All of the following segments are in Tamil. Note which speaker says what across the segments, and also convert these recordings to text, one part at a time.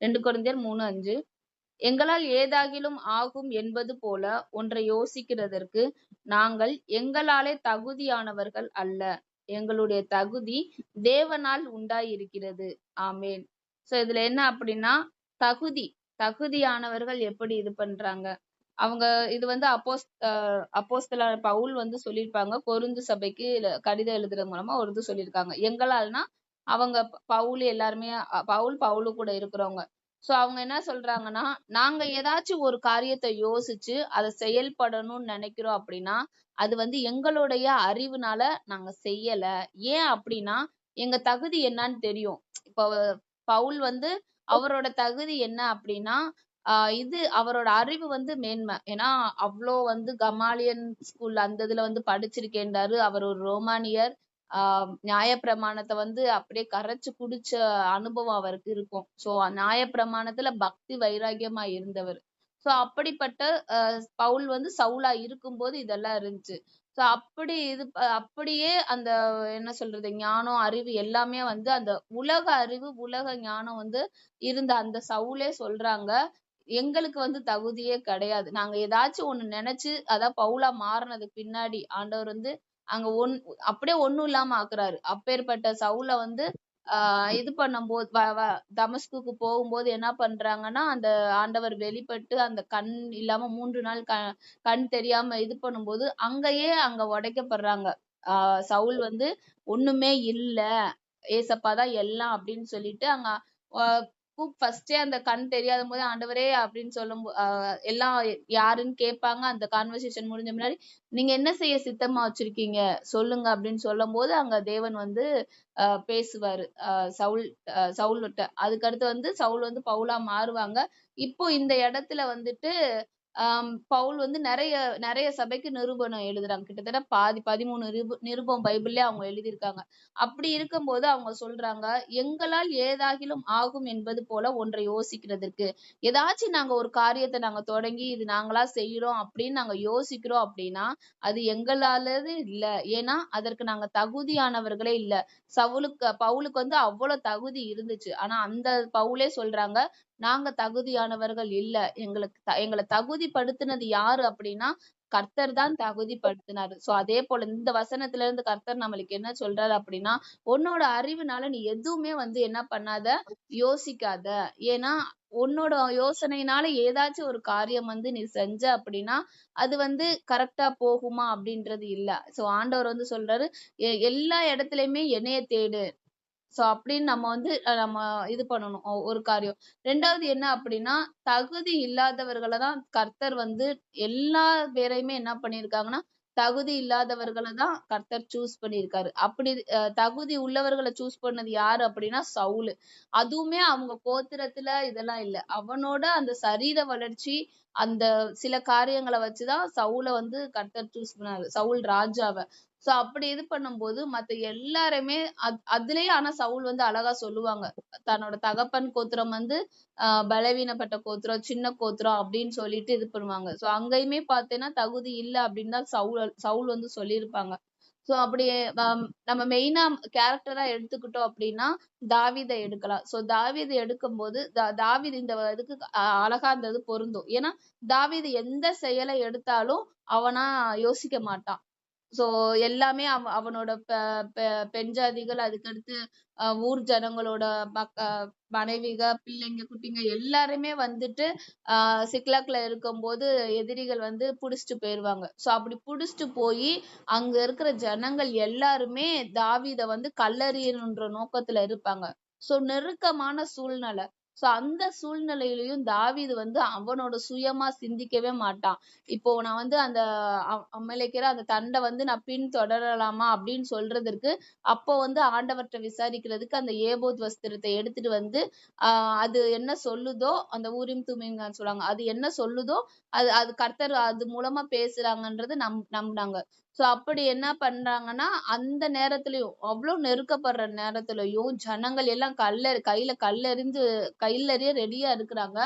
Speaker 1: ரெண்டு குழந்தையர் மூணு அஞ்சு. எங்களால் ஏதாகிலும் ஆகும் என்பது போல ஒன்றை யோசிக்கிறதற்கு நாங்கள் எங்களாலே தகுதியானவர்கள் அல்ல. எங்களுடைய தகுதி தேவனால் உண்டாயிருக்கிறது. ஆமேன். சோ இதுல என்ன அப்படின்னா தகுதி தகுதியானவர்கள் எப்படி இது பண்றாங்க? அவங்க இது வந்து அப்போஸ் அப்போஸ்தலர் பவுல் வந்து சொல்லியிருப்பாங்க. கொருந்து சபைக்கு கடிதம் எழுதுறது மூலமா ஒரு இது சொல்லியிருக்காங்க. எங்களால்னா அவங்க பவுல் எல்லாருமே பவுல் பவுலு கூட இருக்கிறவங்க. சோ அவங்க என்ன சொல்றாங்கன்னா நாங்க ஏதாச்சும் ஒரு காரியத்தை யோசிச்சு அதை செயல்படணும்னு நினைக்கிறோம் அப்படின்னா அது வந்து எங்களுடைய அறிவுனால நாங்க செய்யல. ஏன் அப்படின்னா எங்க தகுதி என்னன்னு தெரியும். இப்போ பவுல் வந்து அவரோட தகுதி என்ன அப்படின்னா ஆஹ் இது அவரோட அறிவு வந்து மேன்மை. ஏன்னா அவ்வளோ வந்து கமாலியன் ஸ்கூல் அந்த இதுல வந்து படிச்சிருக்கேன்றாரு அவர் ஒரு ரோமானியர். ஆஹ் நியாயப்பிரமாணத்தை வந்து அப்படியே கரைச்சு குடிச்ச அனுபவம் அவருக்கு இருக்கும். சோ நியாயப்பிரமாணத்துல பக்தி வைராகியமா இருந்தவர். சோ அப்படிப்பட்ட பவுல் வந்து சவுலா இருக்கும்போது இதெல்லாம் இருந்துச்சு. சோ அப்படி இது அப்படியே அந்த என்ன சொல்றது ஞானம் அறிவு எல்லாமே வந்து அந்த உலக அறிவு உலக ஞானம் வந்து இருந்த அந்த சவுலே சொல்றாங்க எங்களுக்கு வந்து தகுதியே கிடையாது. நாங்க ஏதாச்சும் ஒண்ணு நினைச்சு அதான் பவுலா மாறினதுக்கு பின்னாடி ஆண்டவர் வந்து அங்க ஒன் அப்படியே ஒண்ணும் இல்லாம ஆக்குறாரு. அப்பேற்பட்ட சவுல வந்து ஆஹ் இது பண்ணும்போது தமஸ்குக்கு போகும்போது என்ன பண்றாங்கன்னா அந்த ஆண்டவர் வெளிப்பட்டு அந்த கண் இல்லாம மூன்று நாள் க கண் தெரியாம இது பண்ணும்போது அங்கேயே அங்க உடைக்கப்படுறாங்க. ஆஹ் சவுல் வந்து ஒண்ணுமே இல்ல ஏசப்பா தான் எல்லாம் அப்படின்னு சொல்லிட்டு அங்க ஃபர்ஸ்டே அந்த கண் தெரியாத போது ஆண்டவரே அப்படின்னு சொல்லும் எல்லாம் யாருன்னு கேட்பாங்க. அந்த கான்வர்சேஷன் முடிஞ்ச முன்னாடி நீங்க என்ன செய்ய சித்தமா வச்சிருக்கீங்க? சொல்லுங்க அப்படின்னு சொல்லும் போது அங்க தேவன் வந்து ஆஹ் பேசுவாரு. ஆஹ் சவுல் சவுல் அதுக்கு அடுத்து வந்து சவுல் வந்து பவுலா மாறுவாங்க. இப்போ இந்த இடத்துல வந்துட்டு ஆஹ் பவுல் வந்து நிறைய நிறைய சபைக்கு நிருபணம் எழுதுறாங்க. கிட்டத்தட்ட பாதி பதிமூணு நிருப நிருபம் பைபிள்லயே அவங்க எழுதியிருக்காங்க. அப்படி இருக்கும்போது அவங்க சொல்றாங்க எங்களால் ஏதாகிலும் ஆகும் என்பது போல ஒன்றை யோசிக்கிறதுக்கு ஏதாச்சும் நாங்க ஒரு காரியத்தை நாங்க தொடங்கி இது நாங்களா செய்யறோம் அப்படின்னு நாங்க யோசிக்கிறோம் அப்படின்னா அது எங்களாலது இல்ல. ஏன்னா அதற்கு நாங்க தகுதியானவர்களே இல்ல. சவுலுக்கு பவுலுக்கு வந்து அவ்வளவு தகுதி இருந்துச்சு. ஆனா அந்த பவுலே சொல்றாங்க நாங்க தகுதியானவர்கள் இல்ல. எங்களுக்கு எங்களை தகுதிப்படுத்தினது யாரு அப்படின்னா கர்த்தர் தான் தகுதி படுத்தினாரு சோ அதே போல இந்த வசனத்துல இருந்து கர்த்தர் நம்மளுக்கு என்ன சொல்றாரு அப்படின்னா உன்னோட அறிவுனால நீ எதுவுமே வந்து என்ன பண்ணாத யோசிக்காத. ஏன்னா உன்னோட யோசனையினால ஏதாச்சும் ஒரு காரியம் வந்து நீ செஞ்ச அப்படின்னா அது வந்து கரெக்டா போகுமா அப்படின்றது இல்ல. சோ ஆண்டவர் வந்து சொல்றாரு எல்லா இடத்துலயுமே என்னைய தேடு. சோ அப்படின்னு நம்ம வந்து நம்ம இது பண்ணணும். ஒரு காரியம். ரெண்டாவது என்ன அப்படின்னா தகுதி இல்லாதவர்களை தான் கர்த்தர் வந்து எல்லா பேரையுமே என்ன பண்ணிருக்காங்கன்னா தகுதி இல்லாதவர்களை தான் கர்த்தர் சூஸ் பண்ணியிருக்காரு. அப்படி தகுதி உள்ளவர்களை சூஸ் பண்ணது யாரு அப்படின்னா சவுலு. அதுவுமே அவங்க கோத்திரத்துல இதெல்லாம் இல்ல. அவனோட அந்த சரீர வளர்ச்சி அந்த சில காரியங்களை வச்சுதான் சவுல வந்து கர்த்தர் சூஸ் பண்ணாரு. சவுல் ராஜாவை. சோ அப்படி இது பண்ணும்போது மத்த எல்லாருமே அதுலயே ஆனா சவுல் வந்து அழகா சொல்லுவாங்க. தன்னோட தகப்பன் கோத்திரம் வந்து ஆஹ் பலவீனப்பட்ட கோத்திரம் சின்ன கோத்திரம் அப்படின்னு சொல்லிட்டு இது பண்ணுவாங்க. சோ அங்கேயுமே பார்த்தேன்னா தகுதி இல்ல அப்படின்னு தான் சவுல் சவுல் வந்து சொல்லியிருப்பாங்க. சோ அப்படி நம்ம மெயினா கேரக்டரா எடுத்துக்கிட்டோம் அப்படின்னா தாவிதை எடுக்கலாம். சோ தாவிதை எடுக்கும் போது தாவிது இந்த இதுக்கு அழகா இருந்தது பொருந்தும். ஏன்னா தாவிது எந்த செயலை எடுத்தாலும் அவனா யோசிக்க மாட்டான். சோ எல்லாமே அவ அவனோட பெண் ஜாதிகள் அதுக்கடுத்து ஊர் ஜனங்களோட மனைவிக பிள்ளைங்க குட்டிங்க எல்லாருமே வந்துட்டு ஆஹ் சிக்லாக்ல இருக்கும்போது எதிரிகள் வந்து புடிச்சிட்டு போயிருவாங்க. சோ அப்படி புடிச்சிட்டு போய் அங்க இருக்கிற ஜனங்கள் எல்லாருமே தாவித வந்து கல்லறியணுன்ற நோக்கத்துல இருப்பாங்க. சோ நெருக்கமான சூழ்நிலை. சோ அந்த சூழ்நிலையிலயும் தாவீது வந்து அவனோட சுயமா சிந்திக்கவே மாட்டான். இப்போ நான் வந்து அந்த அமலைக்கிற அந்த தண்டை வந்து நான் பின் தொடரலாமா அப்படின்னு சொல்றதற்கு அப்போ வந்து ஆண்டவர்கிட்ட விசாரிக்கிறதுக்கு அந்த ஏபோத் வஸ்திரத்தை எடுத்துட்டு வந்து ஆஹ் அது என்ன சொல்லுதோ அந்த ஊரிம் துமிங்கன்னு சொல்லுவாங்க அது என்ன சொல்லுதோ அது அது கர்த்தர் அது மூலமா பேசுறாங்கன்றது நம் நம்பினாங்க. சோ அப்படி என்ன பண்றாங்கன்னா அந்த நேரத்திலயும் அவ்வளவு நெருக்கப்படுற நேரத்திலயும் ஜனங்கள் எல்லாம் கல்ல கையில கல்லெறிந்து கையிலறிய ரெடியா இருக்கிறாங்க.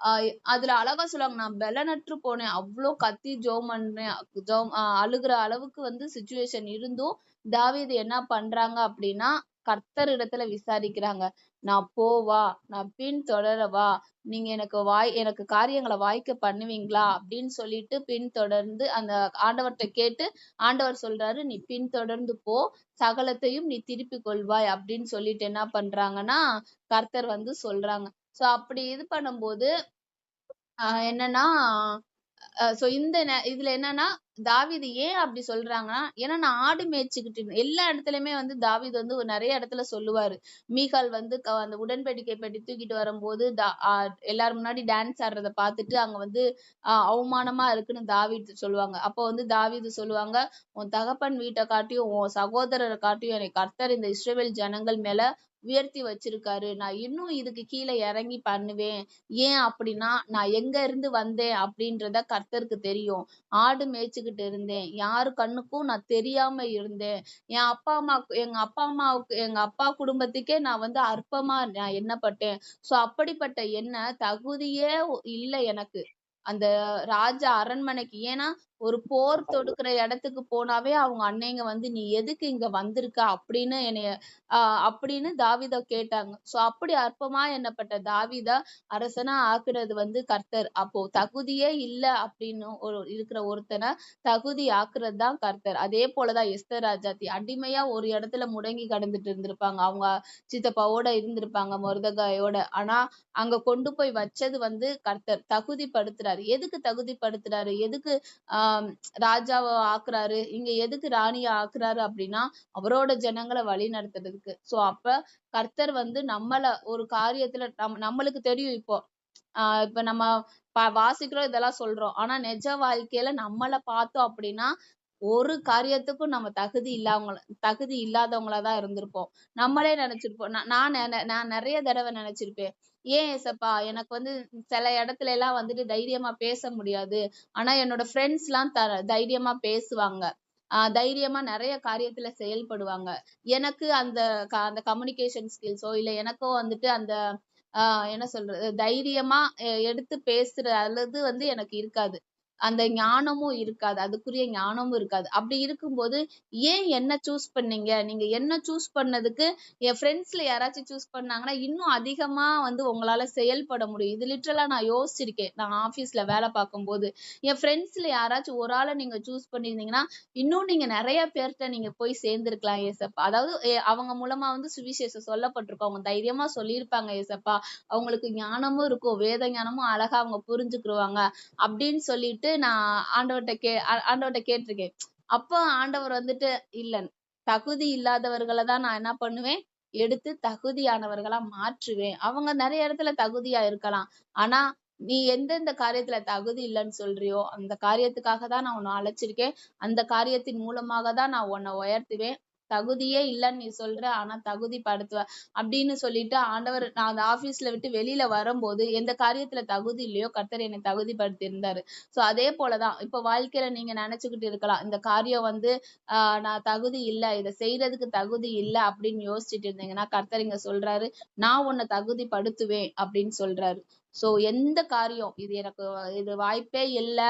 Speaker 1: ஆஹ் அதுல அழகா சொல்லுவாங்க நான் பலனற்று போனேன். அவ்வளவு கத்தி ஜோம் பண்ணேன் ஜோம் அழுகுற அளவுக்கு வந்து சுச்சுவேஷன் இருந்தும் தாவீது என்ன பண்றாங்க அப்படின்னா கர்த்தர் இடத்துல விசாரிக்கிறாங்க. நான் போவா நான் பின் தொடரவா நீங்க எனக்கு வாய் எனக்கு காரியங்களை வாய்க்க பண்ணுவீங்களா? அப்படின்னு சொல்லிட்டு பின் தொடர்ந்து அந்த ஆண்டவர்கிட்ட கேட்டு ஆண்டவர் சொல்றாரு நீ பின் தொடர்ந்து போ சகலத்தையும் நீ திருப்பி கொள்வாய் அப்படின்னு சொல்லிட்டு என்ன பண்றாங்கன்னா கர்த்தர் வந்து சொல்றாங்க. சோ அப்படி இது பண்ணும்போது என்னன்னா சோ இந்த நே- இதுல என்னன்னா தாவீது ஏன் அப்படி சொல்றாங்கன்னா ஏன்னா நான் ஆடு மேய்ச்சிக்கிட்டு எல்லா இடத்துலயுமே வந்து தாவீது வந்து ஒரு நிறைய இடத்துல சொல்லுவாரு. மீகால் வந்து அந்த உடன்படிக்கை பெட்டி தூக்கிட்டு வரும்போது எல்லாரும் முன்னாடி டான்ஸ் ஆடுறத பார்த்துட்டு அங்க வந்து ஆஹ் அவமானமா இருக்குன்னு தாவீது சொல்லுவாங்க. அப்போ வந்து தாவீது சொல்லுவாங்க உன் தகப்பன் வீட்டை காட்டியும் உன் சகோதரரை காட்டியும் என்னை கர்த்தர் இந்த இஸ்ரேவேல் ஜனங்கள் மேல உயர்த்தி வச்சிருக்காரு. நான் இன்னும் இதுக்கு கீழே இறங்கி பண்ணுவேன். ஏன் அப்படின்னா நான் எங்க இருந்து வந்தேன் அப்படின்றத கர்த்தருக்கு தெரியும். ஆடு மேய்ச்சிக்கிட்டு இருந்தேன். யாரு கண்ணுக்கும் நான் தெரியாம இருந்தேன். என் அப்பா அம்மா எங்க அப்பா அம்மாவுக்கு எங்க அப்பா குடும்பத்துக்கே நான் வந்து அற்பமா நான் எண்ணப்பட்டேன். சோ அப்படிப்பட்ட என்ன தகுதியே இல்லை எனக்கு. அந்த ராஜா அரண்மனைக்கு. ஏன்னா ஒரு போர் தொடுக்கிற இடத்துக்கு போனாவே அவங்க அன்னைங்க வந்து நீ எதுக்கு இங்க வந்திருக்க? அப்படின்னு என்னைய ஆஹ் அப்படின்னு தாவீத கேட்டாங்க. சோ அப்படி அற்பமா எண்ணப்பட்ட தாவீத அரசனா ஆக்குறது வந்து கர்த்தர். அப்போ தகுதியே இல்ல அப்படின்னு ஒரு இருக்கிற ஒருத்தனை தகுதி ஆக்குறது தான் கர்த்தர். அதே போலதான் எஸ்தர் ராஜாத்தி. அடிமையா ஒரு இடத்துல முடங்கி கடந்துட்டு இருந்திருப்பாங்க. அவங்க சித்தப்பாவோட இருந்திருப்பாங்க மொர்தகாயோட. ஆனா அங்க கொண்டு போய் வச்சது வந்து கர்த்தர். தகுதிப்படுத்துறாரு. எதுக்கு தகுதிப்படுத்துறாரு? எதுக்கு ஆஹ் ராஜாவை ஆக்குறாரு. இங்க எதுக்கு ராணியை ஆக்குறாரு அப்படின்னா அவரோட ஜனங்களை வழி நடத்துறதுக்கு. சோ அப்ப கர்த்தர் வந்து நம்மள ஒரு காரியத்துல நம் நம்மளுக்கு தெரியும் இப்போ. ஆஹ் இப்ப நம்ம வாசிக்கிறோம் இதெல்லாம் சொல்றோம். ஆனா நிஜ வாழ்க்கையில நம்மள பார்த்தோம் அப்படின்னா ஒரு காரியத்துக்கும் நம்ம தகுதி இல்லாதவங்கள தகுதி இல்லாதவங்களா தான் இருந்திருப்போம். நம்மளே நினைச்சிருப்போம். நான் நான் நான் நிறைய தடவை நினைச்சிருப்பேன். ஏன் ஏசப்பா? எனக்கு வந்து சில இடத்துல எல்லாம் வந்துட்டு தைரியமா பேச முடியாது. ஆனா என்னோட ஃப்ரெண்ட்ஸ் எல்லாம் த தைரியமா பேசுவாங்க. ஆஹ் தைரியமா நிறைய காரியத்துல செயல்படுவாங்க. எனக்கு அந்த க- அந்த கம்யூனிகேஷன் ஸ்கில்ஸோ இல்ல எனக்கோ வந்துட்டு அந்த ஆஹ் என்ன சொல்றது தைரியமா எடுத்து பேசுற அல்லது வந்து எனக்கு இருக்காது. அந்த ஞானமும் இருக்காது. அதுக்குரிய ஞானமும் இருக்காது. அப்படி இருக்கும்போது ஏன் என்ன சூஸ் பண்ணீங்க? நீங்க என்ன சூஸ் பண்ணதுக்கு என் ஃப்ரெண்ட்ஸ்ல யாராச்சும் சூஸ் பண்ணாங்கன்னா இன்னும் அதிகமா வந்து உங்களால செயல்பட முடியும். இது லிட்டரலா நான் யோசிச்சிருக்கேன். நான் ஆபீஸ்ல வேலை பார்க்கும்போது என் ஃப்ரெண்ட்ஸ்ல யாராச்சும் ஒரு ஆளை நீங்க சூஸ் பண்ணியிருந்தீங்கன்னா இன்னும் நீங்க நிறைய பேர்கிட்ட நீங்க போய் சேர்ந்திருக்கலாம் ஏசப்பா. அதாவது எ- அவங்க மூலமா வந்து சுவிசேஷம் சொல்லப்பட்டிருக்கும். அவங்க தைரியமா சொல்லியிருப்பாங்க ஏசப்பா. அவங்களுக்கு ஞானமும் இருக்கும். வேத ஞானமும் அழகா அவங்க புரிஞ்சுக்கிருவாங்க. அப்படின்னு சொல்லிட்டு நான் ஆண்டவர்கிட்ட கே ஆண்டவர்கிட்ட கேட்டிருக்கேன். அப்போ ஆண்டவர் வந்துட்டு இல்ல தகுதி இல்லாதவர்களை தான் நான் என்ன பண்ணுவேன்? எடுத்து தகுதியானவர்களா மாற்றுவேன். அவங்க நிறைய இடத்துல தகுதியா இருக்கலாம். ஆனா நீ எந்தெந்த காரியத்துல தகுதி இல்லைன்னு சொல்றியோ அந்த காரியத்துக்காக தான் நான் உன்னை அழைச்சிருக்கேன். அந்த காரியத்தின் மூலமாக தான் நான் உன்னை உயர்த்துவேன். தகுதியே இல்லைன்னு நீ சொல்ற ஆனா தகுதி படுத்துவ அப்படின்னு சொல்லிட்டு ஆண்டவர் நான் அந்த ஆபீஸ்ல விட்டு வெளியில வரும்போது எந்த காரியத்துல தகுதி இல்லையோ கர்த்தர் என்னை தகுதிப்படுத்தி இருந்தாரு சோ அதே போலதான் இப்ப வாழ்க்கையில நீங்க நினைச்சுக்கிட்டு இருக்கலாம் இந்த காரியம் வந்து ஆஹ் நான் தகுதி இல்ல இதை செய்யறதுக்கு தகுதி இல்ல அப்படின்னு யோசிச்சுட்டு இருந்தீங்கன்னா கர்த்தர் இங்க சொல்றாரு நான் உன்னை தகுதிப்படுத்துவேன் அப்படின்னு சொல்றாரு. சோ எந்த காரியம்? இது எனக்கு இது வாய்ப்பே இல்ல.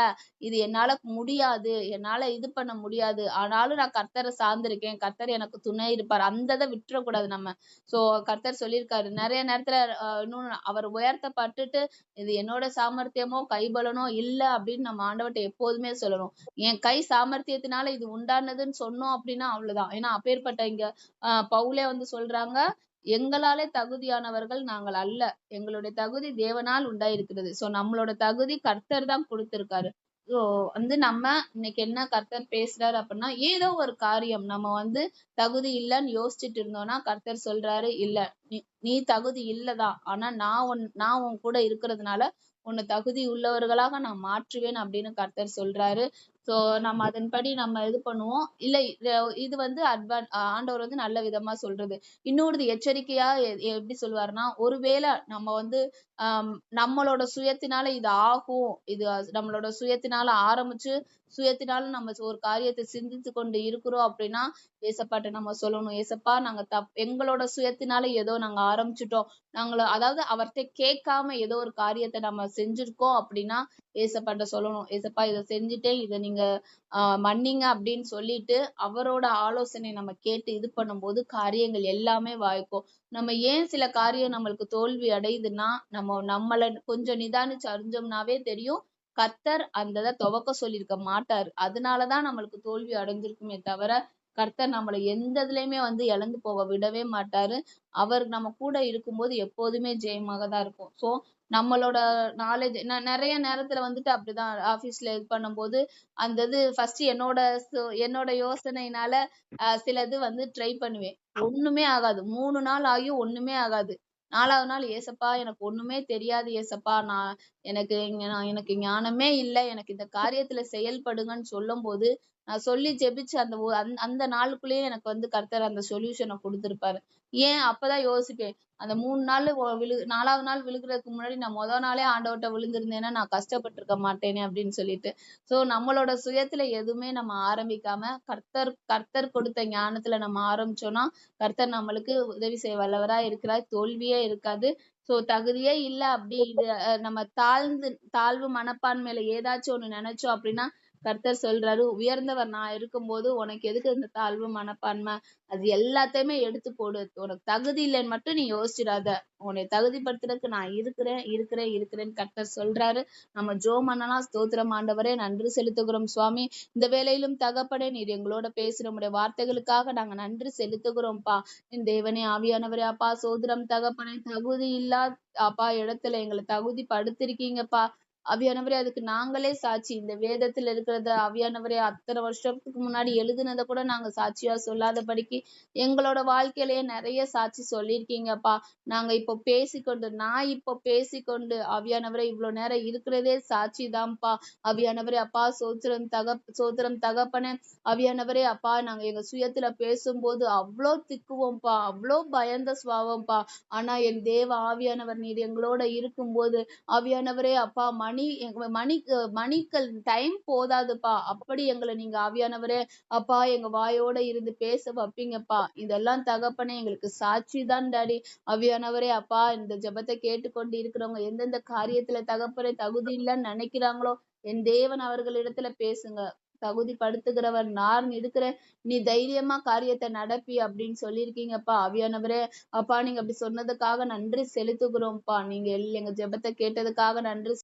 Speaker 1: இது என்னால முடியாது. என்னால இது பண்ண முடியாது. ஆனாலும் நான் கர்த்தரை சார்ந்திருக்கேன். கர்த்தர் எனக்கு துணை இருப்பார். அந்த இதை விட்டுறக்கூடாது நம்ம. சோ கர்த்தர் சொல்லியிருக்காரு. நிறைய நேரத்துல இன்னும் அவர் உயர்த்தப்பட்டுட்டு இது என்னோட சாமர்த்தியமோ கைபலனோ இல்லை அப்படின்னு நம்ம ஆண்டவர்கிட்ட எப்போதுமே சொல்லணும். என் கை சாமர்த்தியத்தினால இது உண்டானதுன்னு சொன்னோம் அப்படின்னா அவ்வளவுதான். ஏன்னா அப்பேற்பட்ட இங்க ஆஹ் பவுலே வந்து சொல்றாங்க எங்களாலே தகுதியானவர்கள் நாங்கள் அல்ல. எங்களுடைய தகுதி தேவனால் உண்டாயிருக்கிறது. சோ நம்மளோட தகுதி கர்த்தர் தான் கொடுத்திருக்காரு. ஸோ வந்து நம்ம இன்னைக்கு என்ன கர்த்தர் பேசுறாரு அப்படின்னா ஏதோ ஒரு காரியம். நம்ம வந்து தகுதி இல்லைன்னு யோசிச்சுட்டு இருந்தோம்னா கர்த்தர் சொல்றாரு இல்ல நீ நீ தகுதி இல்லதான் ஆனா நான் உன் நான் உன் கூட இருக்கிறதுனால உன்னை தகுதி உள்ளவர்களாக நான் மாற்றுவேன் அப்படின்னு கர்த்தர் சொல்றாரு. சோ நம்ம அதன்படி நம்ம இது பண்ணுவோம். இல்ல இது- வந்து அட்வான் ஆண்டவர் வந்து நல்ல விதமா சொல்றது. இன்னொரு எச்சரிக்கையா எப்படி சொல்லுவாருன்னா ஒருவேளை நம்ம வந்து ஆஹ் நம்மளோட சுயத்தினால இது ஆகும். இது நம்மளோட சுயத்தினால ஆரம்பிச்சு சுயத்தினால நம்ம ஒரு காரியத்தை சிந்தித்து கொண்டு இருக்கிறோம் அப்படின்னா ஏசப்பாட்ட நம்ம சொல்லணும். ஏசப்பா நாங்க தப் எங்களோட சுயத்தினால ஏதோ நாங்க ஆரம்பிச்சிட்டோம். நாங்கள அதாவது அவர்கிட்ட கேட்காம ஏதோ ஒரு காரியத்தை நம்ம செஞ்சிருக்கோம் அப்படின்னா ஏசப்பாட்ட சொல்லணும். ஏசப்பா இதை செஞ்சுட்டேன் இதை நீங்க நீங்க மன்னிங்க அப்படின்னு சொல்லிட்டு அவரோட ஆலோசனை நம்ம கேட்டு இது பண்ணும்போது காரியங்கள் எல்லாமே வாய்க்கும். நம்ம ஏன் சில காரியம் நம்மளுக்கு தோல்வி அடையுதுன்னா நம்ம நம்மள கொஞ்சம் நிதானிச்சு அறிஞ்சோம்னாவே தெரியும் கத்தர் அந்த இதை துவக்க சொல்லியிருக்க மாட்டாரு. அதனாலதான் நம்மளுக்கு தோல்வி அடைஞ்சிருக்குமே தவிர கர்த்தர் நம்மளை எந்த இதுலயுமே வந்து இழந்து போக விடவே மாட்டாரு. அவர் நம்ம கூட இருக்கும்போது எப்போதுமே ஜெயமாக தான் இருக்கும். சோ நம்மளோட நாலேஜ் நிறைய நேரத்துல வந்துட்டு அப்படிதான். ஆபீஸ்ல இது பண்ணும்போது அந்த இது ஃபர்ஸ்ட் என்னோட என்னோட யோசனைனால சில இது வந்து ட்ரை பண்ணுவேன். ஒண்ணுமே ஆகாது. மூணு நாள் ஆகியும் ஒண்ணுமே ஆகாது. நாலாவது நாள் ஏசப்பா எனக்கு ஒண்ணுமே தெரியாது ஏசப்பா. நான் எனக்கு நான் எனக்கு ஞானமே இல்லை. எனக்கு இந்த காரியத்துல செயல்படுங்கன்னு சொல்லும் போது நான் சொல்லி ஜெபிச்சு அந்த ஒ- அந்த அந்த நாளுக்குள்ளேயே எனக்கு வந்து கர்த்தர் அந்த சொல்யூஷனை கொடுத்திருப்பாரு. ஏன்? அப்பதான் யோசிப்பேன். அந்த மூணு நாள் ஒ- விழு நாலாவது நாள் விழுகிறதுக்கு முன்னாடி நான் முத நாளே ஆண்டவர்ட்ட விழுந்திருந்தேன்னா நான் கஷ்டப்பட்டிருக்க மாட்டேனே அப்படின்னு சொல்லிட்டு. சோ நம்மளோட சுயத்துல எதுவுமே நம்ம ஆரம்பிக்காம கர்த்தர் கர்த்தர் கொடுத்த ஞானத்துல நம்ம ஆரம்பிச்சோம்னா கர்த்தர் நம்மளுக்கு உதவி செய்ய வல்லவரா இருக்கிறார். தோல்வியே இருக்காது. சோ தகுதியே இல்ல அப்படி இது அஹ், நம்ம தாழ்ந்து தாழ்வு மனப்பான்மையில ஏதாச்சும் ஒண்ணு நினைச்சோம் அப்படின்னா கர்த்தர் சொல்றாரு உயர்ந்தவர் நான் இருக்கும்போது உனக்கு எதுக்கு இந்த தாழ்வு மனப்பான்மை? அது எல்லாத்தையுமே எடுத்து போடு. உனக்கு தகுதி இல்லைன்னு மட்டும் நீ யோசிச்சிடாத. உன்னை தகுதிப்படுத்துறதுக்கு நான் இருக்கிறேன் இருக்கிறேன் இருக்கிறேன்னு கர்த்தர் சொல்றாரு. நம்ம ஜோ மன்னனா ஸ்தோத்திரம் ஆண்டவரே நன்றி செலுத்துகிறோம் சுவாமி. இந்த வேலையிலும் தகப்படே நீர் எங்களோட பேசுற உடைய வார்த்தைகளுக்காக நாங்க நன்றி செலுத்துகிறோம்ப்பா. என் தேவனே ஆவியானவரே அப்பா சோதரம் தகப்பனே தகுதி இல்லா அப்பா இடத்துல எங்களை தகுதி படுத்திருக்கீங்கப்பா ஆவியானவரே அதுக்கு நாங்களே சாட்சி. இந்த வேதத்துல இருக்கிறத ஆவியானவரே அத்தனை வருஷத்துக்கு முன்னாடி எழுதுனதை கூட நாங்க சாட்சியா சொல்லாதபடிக்கு எங்களோட வாழ்க்கையிலேயே நிறைய சாட்சி சொல்லியிருக்கீங்கப்பா. நாங்க இப்போ பேசிக்கொண்டு நான் இப்போ பேசிக்கொண்டு ஆவியானவரே இவ்வளவு நேரம் இருக்கிறதே சாட்சி தான்ப்பா. ஆவியானவரே அப்பா சோத்திரம் தக சோத்திரம் தகப்பனே ஆவியானவரே அப்பா நாங்க எங்க சுயத்துல பேசும்போது அவ்வளோ திக்குவோம்ப்பா. அவ்வளோ பயந்த சுவாவம்ப்பா ஆனா என் தேவ ஆவியானவர் நீர் எங்களோட இருக்கும்போது ஆவியானவரே அப்பா மணி எங்க- மணிக்கு மணிக்கள் டைம் போதாதுப்பா. அப்படி எங்களை நீங்க ஆவியானவரே அப்பா எங்க வாயோட இருந்து பேச வைப்பீங்கப்பா. இதெல்லாம் தகப்பனே எங்களுக்கு சாட்சி தான் டாடி. ஆவியானவரே அப்பா இந்த ஜெபத்தை கேட்டுக்கொண்டு இருக்கிறவங்க எந்தெந்த காரியத்துல தகப்பனே தகுதி இல்லைன்னு நினைக்கிறாங்களோ என் தேவன் அவர்களிடத்துல பேசுங்க. தகுதி படுத்துகிறவர் நான் இருக்கிறேன். நீ தைரியமா காரியத்தை நடப்பி அப்படின்னு சொல்லியிருக்கீங்கப்பா அவியானவரே அப்பா நீங்க அப்படி சொன்னதுக்காக நன்றி செலுத்துகிறோம்ப்பா. நீங்க எங்க ஜெபத்தை கேட்டதுக்காக நன்றி